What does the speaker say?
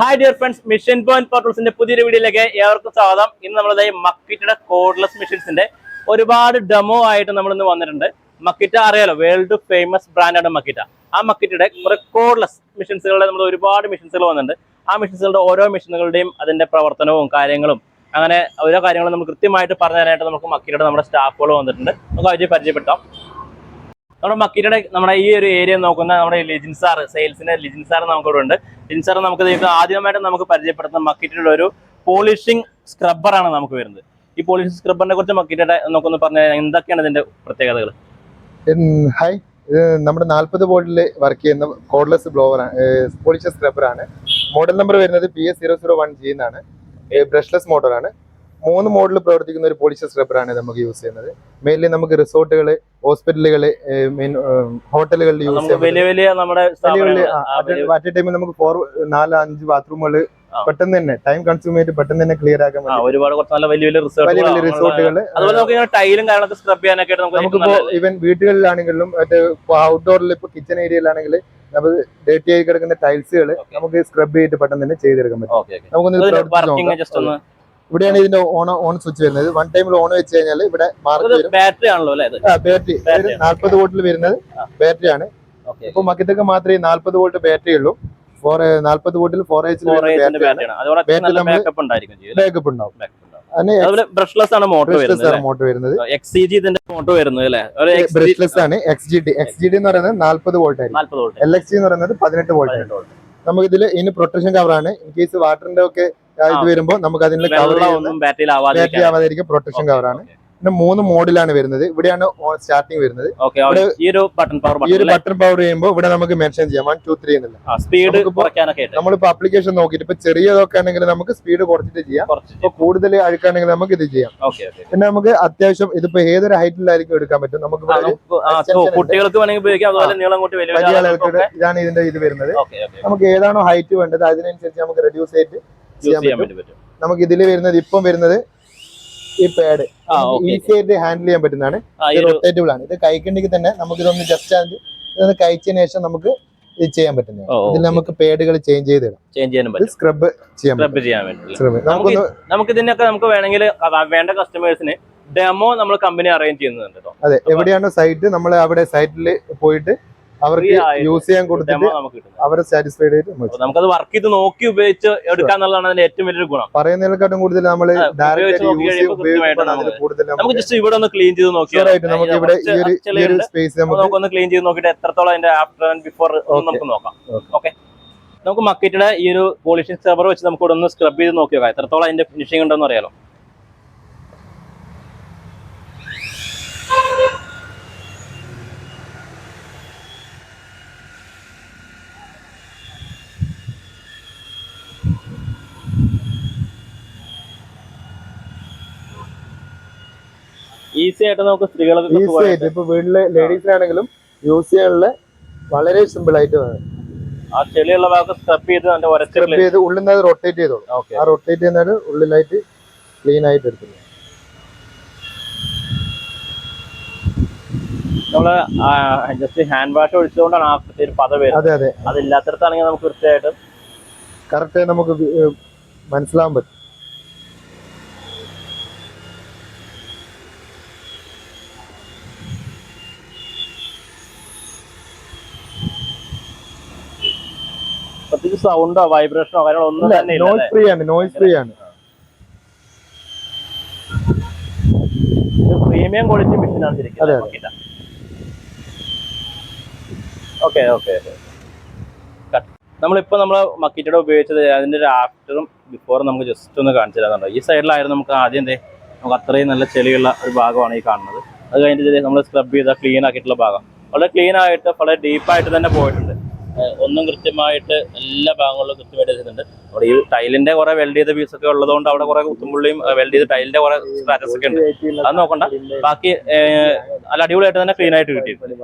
Hi dear friends mission point പോർട്ടൽസിന്റെ പുതിയൊരു വീഡിയോയിലേക്ക് ഏവർക്കും സ്വാഗതം. ഇന്ന് നമ്മളത് മക്കിറ്റയുടെ കോഡ്ലെസ് മെഷീൻസിന്റെ ഒരുപാട് ഡെമോ ആയിട്ട് നമ്മൾ ഇന്ന് വന്നിട്ടുണ്ട്. മക്കിറ്റ അറിയാലോ വേൾഡ് ഫേമസ് ബ്രാൻഡാണ് മക്കിറ്റ ആ മക്കിറ്റയുടെ കുറെ കോഡ്ലെസ് മെഷീൻസുകളുടെ നമ്മൾ ഒരുപാട് മെഷീൻസുകൾ വന്നിട്ടുണ്ട്. ആ മെഷീൻസുകളുടെ ഓരോ മെഷീനുകളുടെയും അതിന്റെ പ്രവർത്തനവും കാര്യങ്ങളും അങ്ങനെ ഓരോ കാര്യങ്ങളും നമ്മൾ കൃത്യമായിട്ട് പറഞ്ഞു തരാനായിട്ട് നമുക്ക് മക്കിറ്റയുടെ നമ്മുടെ സ്റ്റാഫുകൾ വന്നിട്ടുണ്ട്. നമുക്ക് അവരെ പരിചയപ്പെട്ടാം നമ്മുടെ മക്കീരുടെ നമ്മുടെ ഈ ഒരു ഏരിയ നോക്കുന്ന നമ്മുടെ ലിജിൻ സാർ സെയിൽസിന്റെ ലിജിൻ സാർ നമുക്കിവിടെ ഉണ്ട്. ലിജിൻ സാർ നമുക്ക് ആദ്യമായിട്ട് നമുക്ക് പരിചയപ്പെടുത്തുന്ന മക്കീറ്റിലുള്ള ഒരു പോളിഷിംഗ് സ്ക്രബ്ബറാണ് നമുക്ക് വരുന്നത്. ഈ പോളിഷിംഗ് സ്ക്രബ്ബറിനെ കുറിച്ച് മക്കിറ്റയുടെ നമുക്കൊന്ന് പറഞ്ഞു എന്തൊക്കെയാണ് ഇതിന്റെ പ്രത്യേകതകൾ? ഹായ് നമ്മുടെ നാൽപ്പത് വോൾട്ടിൽ വർക്ക് ചെയ്യുന്ന കോഡ്ലെസ് ബ്ലോവർ പോളിഷ് സ്ക്രബ്ബറാണ് മോഡൽ നമ്പർ വരുന്നത് P S zero zero one G എന്നാണ് ബ്രഷ്ലെസ് മോട്ടറാണ് മൂന്ന് മോഡൽ പ്രവർത്തിക്കുന്ന ഒരു പോളിഷർ സ്ക്രബ്ബറാണ് നമുക്ക് യൂസ് ചെയ്യുന്നത്. മെയിൻലി നമുക്ക് റിസോർട്ടുകൾ ഹോസ്പിറ്റലുകൾ ഹോട്ടലുകളിൽ യൂസ് ചെയ്യാം വലിയ വലിയ നമ്മുടെ ടൈമിൽ നമുക്ക് ഫോർ നാല് അഞ്ച് ബാത്റൂമുകൾ പെട്ടെന്ന് തന്നെ ടൈം കൺസ്യൂം ചെയ്ത് പെട്ടെന്ന് തന്നെ ക്ലിയർ ആക്കാൻ പറ്റും. ഒരുപാട് നല്ല വലിയ വലിയ റിസോർട്ടുകൾ അതുപോലെ നമുക്ക് ടൈലും കാര്യങ്ങളൊക്കെ സ്ക്രബ് ചെയ്യാനൊക്കെ നമുക്ക് നമുക്കിപ്പോ ഇവൻ വീടുകളിലാണെങ്കിലും മറ്റേ ഔട്ട്ഡോറിൽ ഇപ്പൊ കിച്ചൺ ഏരിയയിലാണെങ്കിൽ നമുക്ക് ഡേറ്റി ആയി കിടക്കുന്ന ടൈൽസുകൾ നമുക്ക് സ്ക്രബ് ചെയ്തിട്ട് പെട്ടെന്ന് തന്നെ ചെയ്തെടുക്കാൻ പറ്റും. നമുക്കൊന്ന് ഇവിടെയാണ് ഇതിന്റെ ഓൺ ഓൺ സ്വിച്ച് വരുന്നത്. വൺ ടൈമിൽ ഓൺ വെച്ച് കഴിഞ്ഞാൽ ഇവിടെ മാർക്ക് ബാറ്ററി ആണല്ലോ ബാറ്ററി. നാല്പത് വോൾട്ടിൽ വരുന്നത് ബാറ്ററി ആണ്. ഇപ്പൊ മക്കത്തൊക്കെ മാത്രമേ നാല്പത് വോൾട്ട് ബാറ്ററി ഉള്ളൂ. ഫോർ നാല്പത് വോൾട്ടിൽ ഫോർ എച്ച് ബാക്കപ്പ് ഉണ്ടാവും. ബ്രഷ്ലെസ് ആണ് മോട്ടോർ വരുന്നത് എക്സ് ജി ഇതിന്റെ മോട്ടോർ വരുന്നത് അല്ലേ? ഒരു ബ്രഷ്ലെസ് ആണ് X G D X G D എന്ന് പറയുന്നത് നാല്പത് വോൾട്ട് ആയിരിക്കും. എൽ എക്സ് ജി എന്ന് പറയുന്നത് പതിനെട്ട് വോൾട്ട് നമുക്ക് ഇതിൽ ഇനി പ്രൊട്ടക്ഷൻ കവർ ആണ്. ഇൻ കേസ് വാട്ടറിന്റെ ഒക്കെ ഇത്. വരുമ്പോൾ നമുക്ക് അതിന്റെ കവർ ബാറ്ററി ആവാതിരിക്കും പ്രൊട്ടക്ഷൻ കവറാണ് പിന്നെ മൂന്ന് മോഡിലാണ് വരുന്നത്. ഇവിടെയാണ് സ്റ്റാർട്ടിങ് വരുന്നത്. ഈ ഒരു ബട്ടൺ പവർ ഈ ഒരു ബട്ടൺ പവർ ചെയ്യുമ്പോൾ ഇവിടെ നമുക്ക് മെൻഷൻ ചെയ്യാം. വൺ ടു ത്രീ എന്നുള്ള സ്പീഡ് ആയിട്ട്. നമ്മളിപ്പോ ആപ്ലിക്കേഷൻ നോക്കിയിട്ട് ഇപ്പൊ ചെറിയതൊക്കെ ആണെങ്കിൽ നമുക്ക് സ്പീഡ് കുറച്ചിട്ട് ചെയ്യാം. ഇപ്പൊ കൂടുതൽ അഴുക്കാണെങ്കിൽ നമുക്ക് ഇത് ചെയ്യാം. പിന്നെ നമുക്ക് അത്യാവശ്യം ഇതിപ്പോ ഏതൊരു ഹൈറ്റിലായിരിക്കും എടുക്കാൻ പറ്റും? നമുക്ക്. കുട്ടികൾക്ക് ഇതാണ് ഇതിന്റെ ഇത് വരുന്നത്. നമുക്ക് ഏതാണോ ഹൈറ്റ് വേണ്ടത് അതിനനുസരിച്ച് നമുക്ക് റെഡ്യൂസ് ചെയ്തിട്ട് യൂസ് ചെയ്യാൻ പറ്റും. പറ്റും. നമുക്ക് ഇതിൽ വരുന്നത് ഇപ്പം വരുന്നത് ഈ പാഡ് ഈസി ആയിട്ട് ഹാൻഡിൽ ചെയ്യാൻ പറ്റുന്നതാണ്. റൊട്ടേറ്റബിൾ ആണ്. ഇത് കഴിക്കണ്ടെങ്കിൽ തന്നെ നമുക്ക് ഇതൊന്ന് ജസ്റ്റ് ഇതൊന്ന് കഴിച്ചതിന് ശേഷം നമുക്ക് ഇത് ചെയ്യാൻ പറ്റുന്നത് ഇതിൽ നമുക്ക് പേഡുകൾ ചേഞ്ച് ചെയ്ത് ചേഞ്ച് പറ്റും. സ്ക്രബ് ചെയ്യാൻ പറ്റും. സ്ക്രബ് ചെയ്യാൻ നമുക്കൊന്ന് നമുക്ക് ഇതിനൊക്കെ നമുക്ക് വേണമെങ്കിൽ വേണ്ട കസ്റ്റമേഴ്സിന് ഡെമോ നമ്മൾ കമ്പനി അറേഞ്ച് ചെയ്യുന്നുണ്ട് അതെ എവിടെയാണ് സൈറ്റ് നമ്മൾ അവിടെ സൈറ്റിൽ പോയിട്ട് അവർക്ക് യൂസ് ചെയ്യാൻ കൊടുത്തിട്ട് അവരെ സാറ്റിസ്ഫൈഡ് ആയിട്ട് നമുക്കത് വർക്ക് ചെയ്ത് നോക്കി ഉപയോഗിച്ച് എടുക്കാന്നുള്ളതാണ് അതിന്റെ ഏറ്റവും വലിയൊരു ഗുണം. പറയുന്നതിനെക്കാട്ടും കൂടുതൽ നമ്മൾ നമുക്ക് ജസ്റ്റ് ഇവിടെ ഒന്ന് ക്ലീൻ ചെയ്ത് നോക്കിയാൽ sure നമുക്ക് ഇവിടെ ഈ ഒരു സ്പേസ് നമുക്ക് ഒന്ന് ക്ലീൻ ചെയ്ത് നോക്കിയിട്ട് എത്രത്തോളം അതിന്റെ ആഫ്റ്റർ ആൻഡ് ബിഫോർ. നമുക്ക് നോക്കാം. ഓക്കെ നമുക്ക് മക്കറ്റിയുടെ ഈ ഒരു പോളിഷിംഗ് സ്ക്രബർ വെച്ച് നമുക്ക് ഇവിടെ ഒന്ന് സ്ക്രബ് ചെയ്ത് നോക്കിയോ നോക്കാം. എത്രത്തോളം അതിന്റെ ഫിനിഷിംഗ് ഉണ്ടെന്ന് അറിയാലോ. ഈസി ആയിട്ട് നമുക്ക് സ്ത്രീകളൊക്കെ ഈസി ആയിട്ട്. ഇപ്പൊ വീട്ടിലെ ലേഡീസിനാണെങ്കിലും യൂസ് ചെയ്യാനുള്ള വളരെ സിമ്പിൾ ആയിട്ട് വേണം ആ ചെളിയുള്ള ഭാഗത്ത് സ്ക്രബ് ചെയ്ത് അതിന്റെ സ്ക്രബ് ചെയ്ത് ഉള്ളിൽ നിന്ന് റൊട്ടേറ്റ് ചെയ്തോളൂ. ഓക്കെ ആ റൊട്ടേറ്റ് ചെയ്യുന്നത് ഉള്ളിലായിട്ട് ക്ലീൻ ആയിട്ട് എടുക്കുന്നത് നമ്മൾ ജസ്റ്റ് ഹാൻഡ് വാഷ് ഒഴിച്ചുകൊണ്ടാണ് ആ ഒരു പത വരുന്നത്. അതെ അതെ. അതില്ലാത്തടത്താണെങ്കിൽ നമുക്ക് തീർച്ചയായിട്ടും കറക്റ്റ് നമുക്ക് വി- ഏഹ് മനസ്സിലാവാൻ പറ്റും. പ്രത്യേകിച്ച് സൗണ്ടോ വൈബ്രേഷനോ കാര്യങ്ങളോ ഒന്നും തന്നെ ഇല്ല നോയ്സ് ഫ്രീ ആണ് നോയ്സ് ഫ്രീ ആണ്. പ്രീമിയം ക്വാളിറ്റി മെഷീനാണ് ശരിക്കും. ഓക്കെ ഓക്കെ നമ്മളിപ്പോ നമ്മൾ മക്കിറ്റയുടെ ഉപയോഗിച്ചത് അതിന്റെ ഒരു ആഫ്റ്ററും ബിഫോറും നമുക്ക് ജസ്റ്റ് ഒന്ന് കാണിച്ചു തരാറുണ്ട് ഈ സൈഡിലായിരുന്നു നമുക്ക് ആദ്യം എന്തേ നമുക്ക് അത്രയും നല്ല ചെളിയുള്ള ഒരു ഭാഗമാണ് ഈ കാണുന്നത്. അത് കഴിഞ്ഞിട്ട് നമ്മൾ സ്ക്രബ് ചെയ്ത ക്ലീൻ ആക്കിയിട്ടുള്ള ഭാഗം. വളരെ ക്ലീൻ ആയിട്ട് വളരെ ഡീപ്പായിട്ട് തന്നെ പോയിട്ടുണ്ട്. ഒന്നും കൃത്യമായിട്ട് എല്ലാ ഭാഗങ്ങളിലും കൃത്യമായിട്ട് ചെയ്തിട്ടുണ്ട്. അവിടെ ഈ ടൈലിന്റെ കുറെ വെൽഡ് ചെയ്ത പീസ് ഒക്കെ ഉള്ളതുകൊണ്ട് അവിടെ കുറെ കുത്തുമ്പുള്ളിയും വെൽഡ് ചെയ്ത ടൈലിന്റെ കുറെ സ്ക്രാച്ചസ് ഒക്കെ ഉണ്ട്. അത് നോക്കണ്ട. ബാക്കി നല്ല അടിപൊളിയായിട്ട് തന്നെ ക്ലീൻ ആയിട്ട് കിട്ടിയിട്ടുണ്ട്.